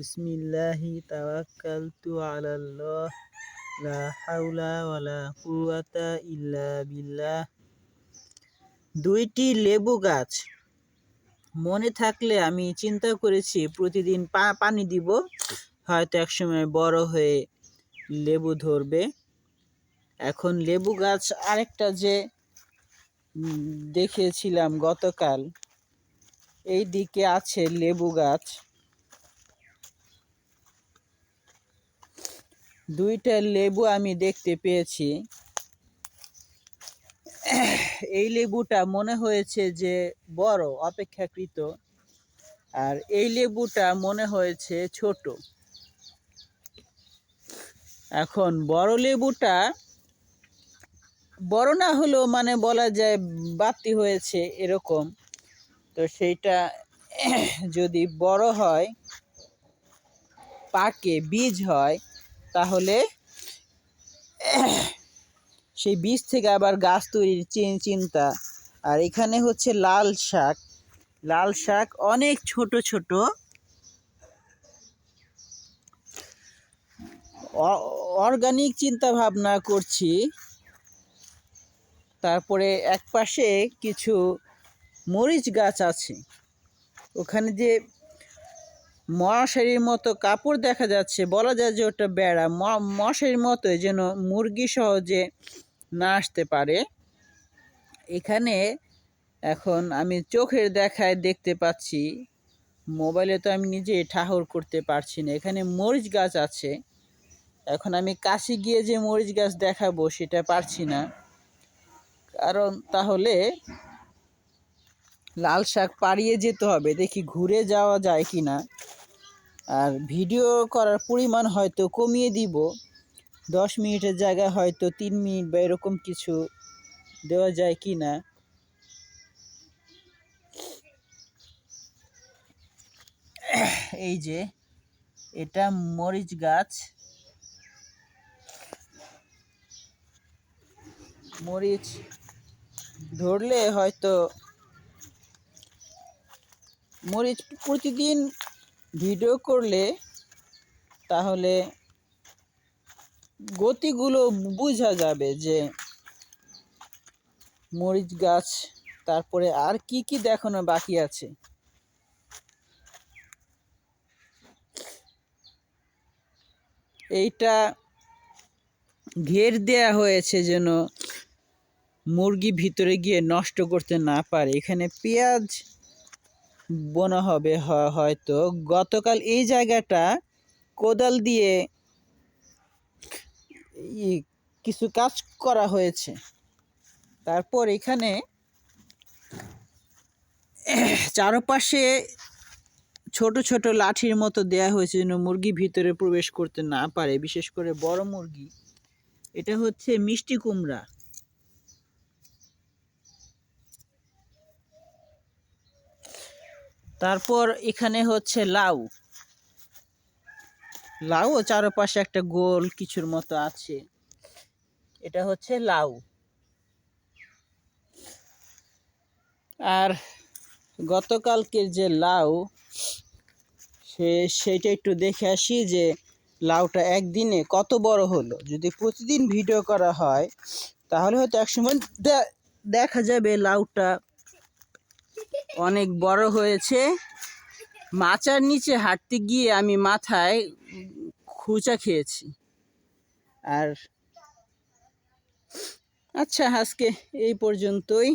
বিসমিল্লাহি তাওয়াক্কালতু আলাল্লাহ, লা হাওলা ওয়ালা কুওয়াতা ইল্লা বিল্লাহ। দুইটি লেবু গাছ। মনে থাকলে আমি চিন্তা করেছি প্রতিদিন পানি দিব, হয়তো একসময় বড় হয়ে লেবু ধরবে। এখন লেবু গাছ আরেকটা যে দেখেছিলাম গতকাল এই দিকে আছে লেবু গাছ। দুইটা লেবু আমি দেখতে পেয়েছি। এই লেবুটা মনে হয়েছে যে বড়, অপেক্ষাকৃত। আর এই লেবুটা মনে হয়েছে ছোট। এখন বড় লেবুটা, বড় না হলেও মানে বলা যায় বাতি হয়েছে এরকম। তো সেইটা যদি বড় হয়, পাকে বীজ হয় তাহলে সেই বীজ থেকে আবার গাছ তৈরির চিন্তা। আর এখানে হচ্ছে লাল শাক। লাল শাক অনেক ছোট ছোট। অর্গানিক চিন্তা ভাবনা করছি। তারপরে এক পাশে কিছু মরিচ গাছ আছে। ওখানে যে মশারির মতো কাপড় দেখা যাচ্ছে, বলা যায় যে ওটা বেড়া। মশারির মতো যেন মুরগি সহজে না আসতে পারে। এখানে এখন আমি চোখের দেখায় দেখতে পাচ্ছি, মোবাইলে তো আমি নিজে ঠাহর করতে পারছি না। এখানে মরিচ গাছ আছে। এখন আমি কাছে গিয়ে যে মরিচ গাছ দেখাবো সেটা পারছি না। কারণ তাহলে লাল শাক পাড়িয়ে যেতে হবে। দেখি ঘুরে যাওয়া যায় কি না আর ভিডিও করার পরিমাণ হয়তো কমিয়ে দিব। দশ মিনিটের জায়গায় হয়তো তিন মিনিট বা এরকম কিছু দেওয়া যায় কি না। এই যে, এটা মরিচ গাছ। মরিচ ধরলে হয়তো মরিচ প্রতিদিন ভিডিও করলে তাহলে গতিগুলো বোঝা যাবে যে মরিচ গাছ, তারপরে আর কি কি দেখানো বাকি আছে। এইটা ঘের দেয়া হয়েছে যেন মুরগি ভিতরে গিয়ে নষ্ট করতে না পারে। এখানে পেঁয়াজ বোনা হবে হয়তো। গতকাল এই জায়গাটা কোদাল দিয়ে কিছু কাজ করা হয়েছে। তারপর এখানে চারপাশে ছোট ছোট লাঠির মতো দেয়া হয়েছে যেন মুরগি ভিতরে প্রবেশ করতে না পারে, বিশেষ করে বড় মুরগি। এটা হচ্ছে মিষ্টি কুমড়া। তারপর এখানে হচ্ছে লাউ। লাউ চারপাশে একটা গোল কিছুর মতো আছে। এটা হচ্ছে লাউ। আর গতকালকের যে লাউ, সে সেইটা একটু দেখে আসি যে লাউটা একদিনে কত বড় হলো। যদি প্রতিদিন ভিডিও করা হয়, তাহলে হয়তো একসময় দেখা যাবে লাউটা অনেক বড় হয়েছে। মাচার নিচে হাঁটতে গিয়ে আমি মাথায় খুচা খেয়েছি। আর আচ্ছা আজকে এই পর্যন্তই।